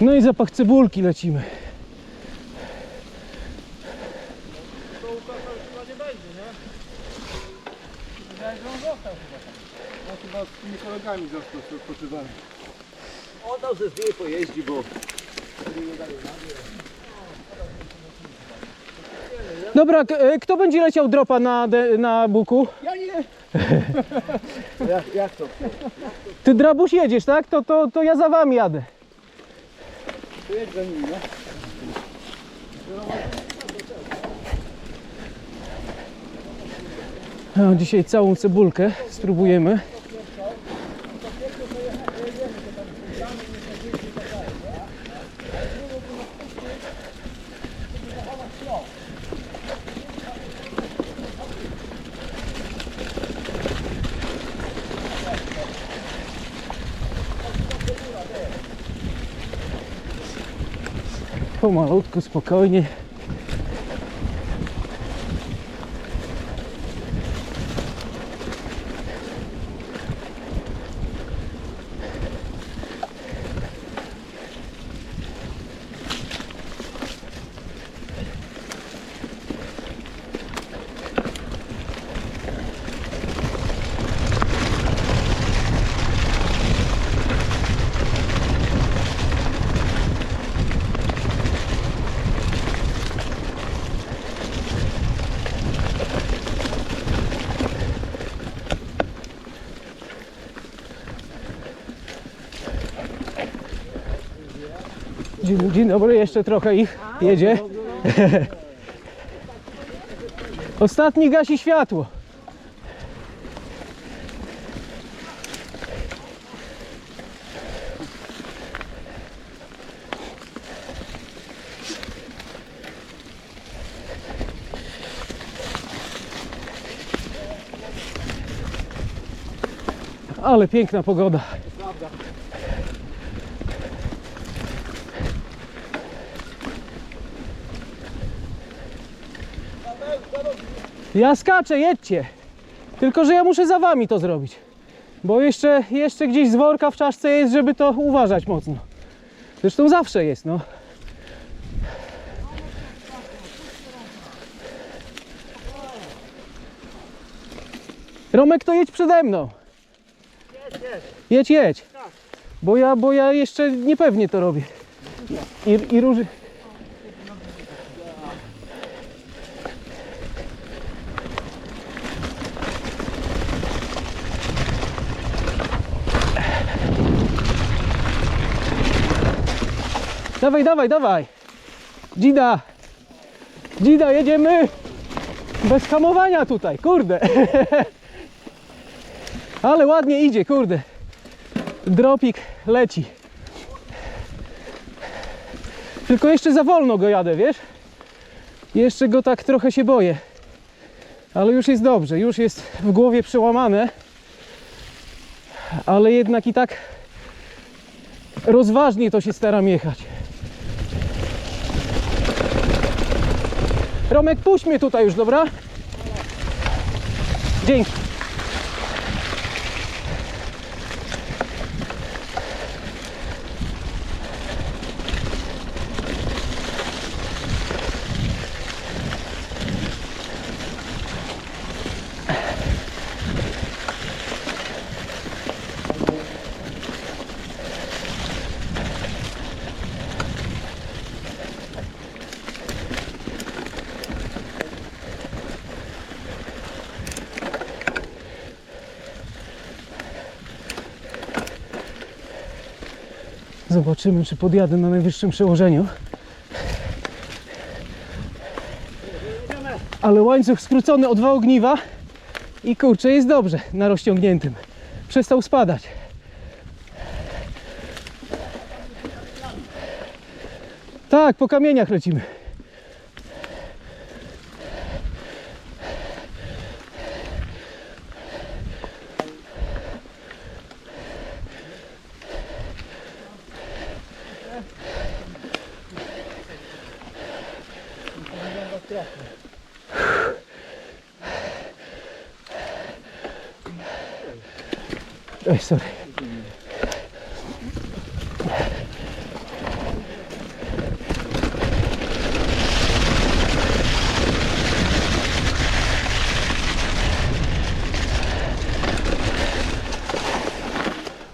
No i zapach cebulki lecimy. To Łukasza już chyba nie będzie, nie? Wydaje, że on został chyba tam. Chyba z tymi kolegami został sobie odpoczywali. Oddał ze z niej pojeździ, bo Dobra, e, kto będzie leciał dropa na, de, na buku? Ja nie. jak, jak to? Ty drabuś jedziesz, tak? To, to, to ja za wami jadę. Jedź za nimi, no. No, dzisiaj całą cebulkę spróbujemy. Pomalutku, spokojnie. Dzień, dzień dobry, jeszcze trochę ich jedzie. Ostatni gasi światło. Ale piękna pogoda. Ja skaczę, jedźcie. Tylko, że ja muszę za wami to zrobić. Bo jeszcze, jeszcze gdzieś z worka w czaszce jest, żeby to uważać mocno. Zresztą zawsze jest, no. Romek, to jedź przede mną. Jedź, jedź. Bo ja, bo ja jeszcze niepewnie to robię. I, i róży... Dawaj, dawaj, dawaj. Dzida. Dzida, jedziemy. Bez hamowania tutaj, kurde. Ale ładnie idzie, kurde. Dropik leci. Tylko jeszcze za wolno go jadę, wiesz? Jeszcze go tak trochę się boję. Ale już jest dobrze, już jest w głowie przełamane. Ale jednak i tak rozważnie to się staram jechać. Romek, puść mnie tutaj już, dobra? Dzięki. Zobaczymy, czy podjadę na najwyższym przełożeniu. Ale łańcuch skrócony o dwa ogniwa i kurczę, jest dobrze na rozciągniętym. Przestał spadać. Tak, po kamieniach lecimy. よいそれ。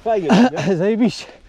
Fajnie. Zajebiście.